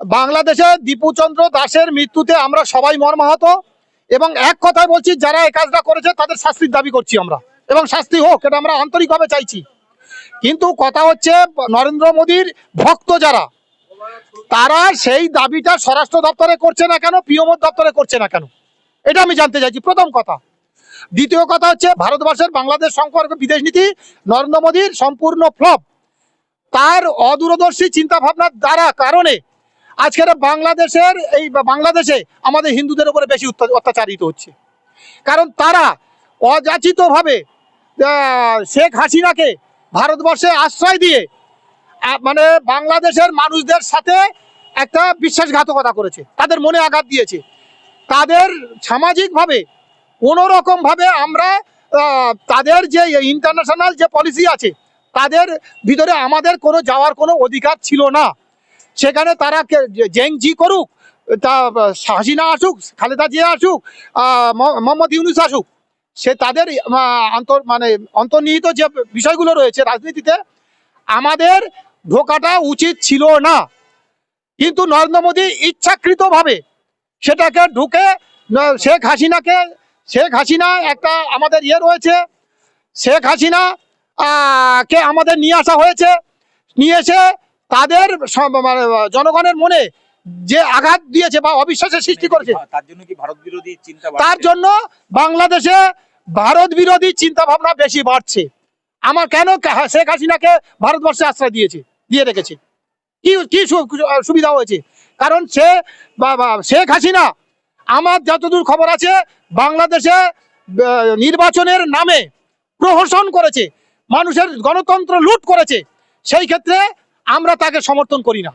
বাংলাদেশে দীপুচন্দ্র দাসের মৃত্যুতে আমরা সবাই মর্মাহত এবং এক কথায় বলছি, যারা এই কাজটা করেছে তাদের শাস্তির দাবি করছি আমরা এবং শাস্তি হোক, এটা আমরা আন্তরিকভাবে চাইছি। কিন্তু কথা হচ্ছে, নরেন্দ্র মোদীর ভক্ত যারা, তারা সেই দাবিটা স্বরাষ্ট্র দপ্তরে করছে না কেন পিএমওর দপ্তরে করছে না কেন? এটা আমি জানতে চাইছি, প্রথম কথা। দ্বিতীয় কথা হচ্ছে, ভারতবর্ষের বাংলাদেশ সম্পর্কে বিদেশ নীতি, নরেন্দ্র মোদীর সম্পূর্ণ ফ্লপ। তার অদূরদর্শী চিন্তা ভাবনার দ্বারা কারণে আজকের বাংলাদেশের এই বাংলাদেশে আমাদের হিন্দুদের উপরে বেশি অত্যাচার- অত্যাচারিত হচ্ছে। কারণ তারা অযাচিতভাবে শেখ হাসিনাকে ভারতবর্ষে আশ্রয় দিয়ে মানে বাংলাদেশের মানুষদের সাথে একটা বিশ্বাসঘাতকতা করেছে। তাদের মনে আঘাত দিয়েছে। তাদের সামাজিকভাবে কোনো রকমভাবে আমরা তাদের যে ইন্টারন্যাশনাল যে পলিসি আছে, তাদের ভিতরে আমাদের কোনো যাওয়ার কোনো অধিকার ছিল না। সেখানে তারা যে- জেংজি করুক, তা হাসিনা আসুক, খালেদা জিয়া আসুক মোহাম্মদ ইউনুস আসুক, সে তাদের অন্তর মানে অন্তর্নিহিত যে বিষয়গুলো রয়েছে রাজনীতিতে, আমাদের ঢোকাটা উচিত ছিল না। কিন্তু নরেন্দ্র মোদী ইচ্ছাকৃতভাবে সেটাকে ঢুকে শেখ হাসিনাকে, শেখ হাসিনা একটা আমাদের ইয়ে রয়েছে, শেখ হাসিনা কে আমাদের নিয়ে আসা হয়েছে, নিয়ে এসে তাদের মানে জনগণের মনে যে আঘাত দিয়েছে বা অবিশ্বাসের সৃষ্টি করেছে তার জন্য কি ভারত বিরোধী চিন্তা তার জন্য বাংলাদেশে ভারত বিরোধী চিন্তা ভাবনা বেশি বাড়ছে। আমার কেন শেখ হাসিনাকে ভারতবর্ষে আশ্রয় দিয়েছে দিয়ে রেখেছে? কি কি সুবিধা হয়েছে? কারণ সে শেখ হাসিনা আমার যতদূর খবর আছে বাংলাদেশে নির্বাচনের নামে প্রহসন করেছে মানুষের গণতন্ত্র লুট করেছে। সেই ক্ষেত্রে আমরা তাকে সমর্থন করি না।